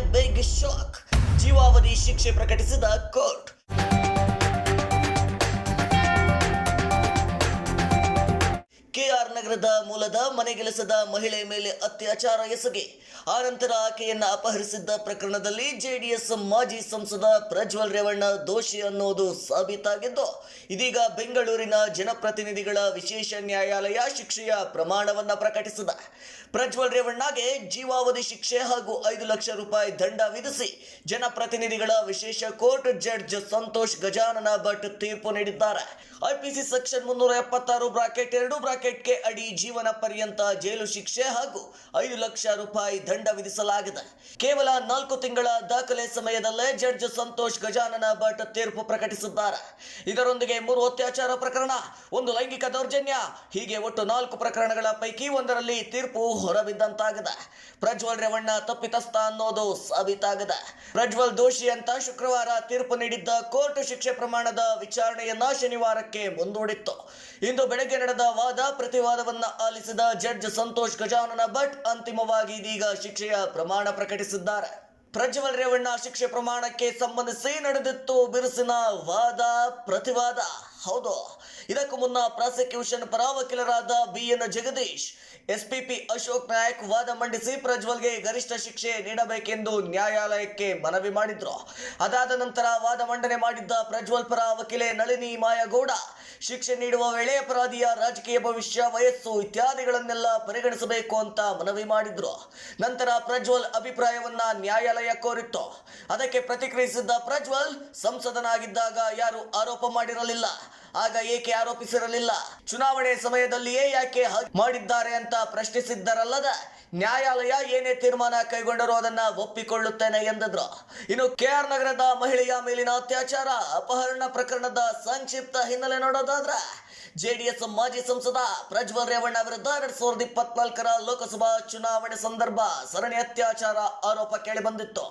Big shock ಜೀವಾವಧಿ ಶಿಕ್ಷೆ ಪ್ರಕಟಿಸಿದ ಕೋರ್ಟ್ ನಗರದ ಮೂಲದ ಮನೆಗೆಲಸದ ಮಹಿಳೆ ಮೇಲೆ ಅತ್ಯಾಚಾರ ಎಸಗಿ. ಆನಂತರ ಆಕೆಯನ್ನು ಅಪಹರಿಸಿದ್ದ ಪ್ರಕರಣದಲ್ಲಿ ಜೆಡಿಎಸ್ ಮಾಜಿ ಸಂಸದ ಪ್ರಜ್ವಲ್ ರೇವಣ್ಣ ದೋಷಿ ಅನ್ನೋದು ಸಾಬೀತಾಗಿದ್ದು, ಇದೀಗ ಬೆಂಗಳೂರಿನ ಜನಪ್ರತಿನಿಧಿಗಳ ವಿಶೇಷ ನ್ಯಾಯಾಲಯ ಶಿಕ್ಷೆಯ ಪ್ರಮಾಣವನ್ನು ಪ್ರಕಟಿಸಿದೆ. ಪ್ರಜ್ವಲ್ ರೇವಣ್ಣಗೆ ಜೀವಾವಧಿ ಶಿಕ್ಷೆ ಹಾಗೂ ಐದು ಲಕ್ಷ ರೂಪಾಯಿ ದಂಡ ವಿಧಿಸಿ ಜನಪ್ರತಿನಿಧಿಗಳ ವಿಶೇಷ ಕೋರ್ಟ್ ಜಡ್ಜ್ ಸಂತೋಷ್ ಗಜಾನನ ಭಟ್ ತೀರ್ಪು ನೀಡಿದ್ದಾರೆ. ಐಪಿಸಿ ಸೆಕ್ಷನ್ ಮುನ್ನೂರ ಎಪ್ಪತ್ತಾರು ಬ್ರಾಕೆಟ್ ಎರಡು ಬ್ರಾಕೆಟ್ಗೆ ಅಡಿ ಜೀವನ ಪರ್ಯಂತ ಜೈಲು ಶಿಕ್ಷೆ ಹಾಗೂ ಐದು ಲಕ್ಷ ರೂಪಾಯಿ ದಂಡ ವಿಧಿಸಲಾಗಿದೆ. ಕೇವಲ ನಾಲ್ಕು ತಿಂಗಳ ದಾಖಲೆ ಸಮಯದಲ್ಲೇ ಜಡ್ಜ್ ಸಂತೋಷ್ ಗಜಾನನ ಭಟ್ ತೀರ್ಪು ಪ್ರಕಟಿಸಿದ್ದಾರೆ. ಇದರೊಂದಿಗೆ ಮೂರು ಅತ್ಯಾಚಾರ ಪ್ರಕರಣ, ಒಂದು ಲೈಂಗಿಕ ದೌರ್ಜನ್ಯ, ಹೀಗೆ ಒಟ್ಟು ನಾಲ್ಕು ಪ್ರಕರಣಗಳ ಪೈಕಿ ಒಂದರಲ್ಲಿ ತೀರ್ಪು ಹೊರಬಿದ್ದಂತಾಗಿದೆ. ಪ್ರಜ್ವಲ್ ರೇವಣ್ಣ ತಪ್ಪಿತಸ್ಥ ಅನ್ನೋದು ಸಾಬೀತಾಗಿದೆ. ಪ್ರಜ್ವಲ್ ದೋಷಿ ಅಂತ ಶುಕ್ರವಾರ ತೀರ್ಪು ನೀಡಿದ್ದ ಕೋರ್ಟ್ ಶಿಕ್ಷೆ ಪ್ರಮಾಣದ ವಿಚಾರಣೆಯನ್ನ ಶನಿವಾರಕ್ಕೆ ಮುಂದೂಡಿತ್ತು. ಇಂದು ಬೆಳಗ್ಗೆ ನಡೆದ ವಾದ ಪ್ರತಿವಾದವನ್ನ ಆಲಿಸಿದ ಜಡ್ಜ್ ಸಂತೋಷ್ ಗಜಾನನ ಭಟ್ ಅಂತಿಮವಾಗಿ ಇದೀಗ ಶಿಕ್ಷೆಯ ಪ್ರಮಾಣ ಪ್ರಕಟಿಸಿದ್ದಾರೆ. ಪ್ರಜ್ವಲ್ ರೇವಣ್ಣ ಶಿಕ್ಷೆ ಪ್ರಮಾಣಕ್ಕೆ ಸಂಬಂಧಿಸಿ ನಡೆದಿತ್ತು ಬಿರುಸಿನ ವಾದ ಪ್ರತಿವಾದ. ಹೌದು, ಇದಕ್ಕೂ ಮುನ್ನ ಪ್ರಾಸಿಕ್ಯೂಷನ್ ಪರ ವಕೀಲರಾದ B N Jagadish, SPP Ashok Nayak ವಾದ ಮಂಡಿಸಿ ಪ್ರಜ್ವಲ್ಗೆ ಗರಿಷ್ಠ ಶಿಕ್ಷೆ ನೀಡಬೇಕೆಂದು ನ್ಯಾಯಾಲಯಕ್ಕೆ ಮನವಿ ಮಾಡಿದ್ರು. ಅದಾದ ನಂತರ ವಾದ ಮಂಡನೆ ಮಾಡಿದ್ದ ಪ್ರಜ್ವಲ್ ಪರ ವಕೀಲೆ ನಳಿನಿ ಮಾಯಗೌಡ ಶಿಕ್ಷೆ ನೀಡುವ ವೇಳೆ ಅಪರಾಧಿಯ ರಾಜಕೀಯ ಭವಿಷ್ಯ, ವಯಸ್ಸು ಇತ್ಯಾದಿಗಳನ್ನೆಲ್ಲ ಪರಿಗಣಿಸಬೇಕು ಅಂತ ಮನವಿ ಮಾಡಿದ್ರು. ನಂತರ ಪ್ರಜ್ವಲ್ ಅಭಿಪ್ರಾಯವನ್ನ ನ್ಯಾಯಾಲಯ ಕೋರಿತ್ತು. ಅದಕ್ಕೆ ಪ್ರತಿಕ್ರಿಯಿಸಿದ್ದ ಪ್ರಜ್ವಲ್, ಸಂಸದನಾಗಿದ್ದಾಗ ಯಾರು ಆರೋಪ ಮಾಡಿರಲಿಲ್ಲ. ಆಗ ಏಕೆ ಆರೋಪಿಸಿರಲಿಲ್ಲ? ಚುನಾವಣೆ ಸಮಯದಲ್ಲಿಯೇ ಯಾಕೆ ಮಾಡಿದ್ದಾರೆ ಅಂತ ಪ್ರಶ್ನಿಸಿದ್ದರಲ್ಲದ ನ್ಯಾಯಾಲಯ ಏನೇ ತೀರ್ಮಾನ ಕೈಗೊಂಡರೂ ಅದನ್ನ ಒಪ್ಪಿಕೊಳ್ಳುತ್ತೇನೆ ಎಂದಿದ್ರು. ಇನ್ನು ಕೆಆರ್ ನಗರದ ಮಹಿಳೆಯ ಮೇಲಿನ ಅತ್ಯಾಚಾರ, ಅಪಹರಣ ಪ್ರಕರಣದ ಸಂಕ್ಷಿಪ್ತ ಹಿನ್ನೆಲೆ ನೋಡೋದಾದ್ರೆ ಜೆಡಿಎಸ್ ಮಾಜಿ ಸಂಸದ ಪ್ರಜ್ವಲ್ ರೇವಣ್ಣ ವಿರುದ್ಧ ಎರಡ್ ಸಾವಿರದ ಇಪ್ಪತ್ನಾಲ್ಕರ ಲೋಕಸಭಾ ಚುನಾವಣೆ ಸಂದರ್ಭ ಸರಣಿ ಅತ್ಯಾಚಾರ ಆರೋಪ ಕೇಳಿಬಂದಿತ್ತು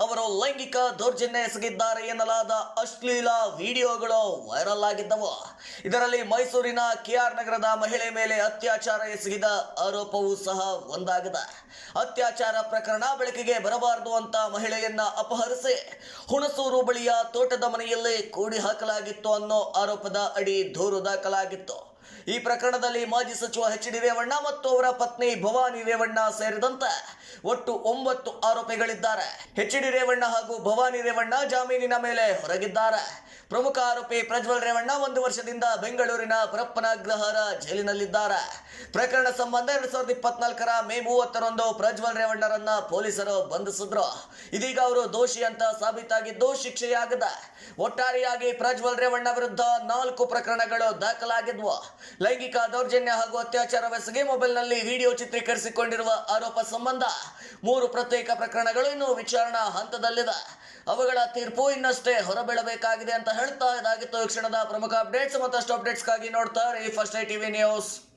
ಅವರು ಲೈಂಗಿಕ ದೌರ್ಜನ್ಯ ಎಸಗಿದ್ದಾರೆ ಎನ್ನಲಾದ ಅಶ್ಲೀಲ ವಿಡಿಯೋಗಳು ವೈರಲ್ ಆಗಿದ್ದವು. ಇದರಲ್ಲಿ ಮೈಸೂರಿನ ಕೆಆರ್ ನಗರದ ಮಹಿಳೆ ಮೇಲೆ ಅತ್ಯಾಚಾರ ಎಸಗಿದ ಆರೋಪವೂ ಸಹ ಒಂದಾಗಿದೆ. ಅತ್ಯಾಚಾರ ಪ್ರಕರಣ ಬೆಳಕಿಗೆ ಬರಬಾರದು ಅಂತ ಮಹಿಳೆಯನ್ನ ಅಪಹರಿಸಿ ಹುಣಸೂರು ಬಳಿಯ ತೋಟದ ಮನೆಯಲ್ಲೇ ಕೂಡಿ ಹಾಕಲಾಗಿತ್ತು ಅನ್ನೋ ಆರೋಪದ ಅಡಿ ದೂರು ದಾಖಲಾಗಿತ್ತು. ಈ ಪ್ರಕರಣದಲ್ಲಿ ಮಾಜಿ ಸಚಿವ ಎಚ್ ಡಿ ರೇವಣ್ಣ ಮತ್ತು ಅವರ ಪತ್ನಿ ಭವಾನಿ ರೇವಣ್ಣ ಸೇರಿದಂತೆ ಒಟ್ಟು ಒಂಬತ್ತು ಆರೋಪಿಗಳಿದ್ದಾರೆ. ಎಚ್ ಡಿ ರೇವಣ್ಣ ಹಾಗೂ ಭವಾನಿ ರೇವಣ್ಣ ಜಾಮೀನಿನ ಮೇಲೆ ಹೊರಗಿದ್ದಾರೆ. ಪ್ರಮುಖ ಆರೋಪಿ ಪ್ರಜ್ವಲ್ ರೇವಣ್ಣ ಒಂದು ವರ್ಷದಿಂದ ಬೆಂಗಳೂರಿನ ಪರಪ್ಪನಾಗ್ರಹಾರ ಜೈಲಿನಲ್ಲಿದ್ದಾರೆ. ಪ್ರಕರಣ ಸಂಬಂಧ ಎರಡ್ ಸಾವಿರದ ಇಪ್ಪತ್ನಾಲ್ಕರ ಮೇ ಮೂವತ್ತರಂದು ಪ್ರಜ್ವಲ್ ರೇವಣ್ಣರನ್ನ ಪೊಲೀಸರು ಬಂಧಿಸಿದ್ರು. ಇದೀಗ ಅವರು ದೋಷಿ ಅಂತ ಸಾಬೀತಾಗಿದ್ದು ಶಿಕ್ಷೆಯಾಗದ. ಒಟ್ಟಾರೆಯಾಗಿ ಪ್ರಜ್ವಲ್ ರೇವಣ್ಣ ವಿರುದ್ಧ ನಾಲ್ಕು ಪ್ರಕರಣಗಳು ದಾಖಲಾಗಿದ್ವು. ಲೈಂಗಿಕ ದೌರ್ಜನ್ಯ ಹಾಗೂ ಅತ್ಯಾಚಾರವೆಸಗಿ ಮೊಬೈಲ್ನಲ್ಲಿ ವಿಡಿಯೋ ಚಿತ್ರೀಕರಿಸಿಕೊಂಡಿರುವ ಆರೋಪ ಸಂಬಂಧ ಮೂರು ಪ್ರತ್ಯೇಕ ಪ್ರಕರಣಗಳು ಇನ್ನೂ ವಿಚಾರಣಾ ಹಂತದಲ್ಲಿದೆ. ಅವುಗಳ ತೀರ್ಪು ಇನ್ನಷ್ಟೇ ಹೊರಬೀಳಬೇಕಾಗಿದೆ ಅಂತ ಹೇಳ್ತಾ ಇದಾಗಿತ್ತು. ಕ್ಷಣದ ಪ್ರಮುಖ ಅಪ್ಡೇಟ್ಸ್ ಮತ್ತಷ್ಟು ಅಪ್ಡೇಟ್ಸ್ಗಾಗಿ ನೋಡ್ತಾ ಇರಿ. First I TV news.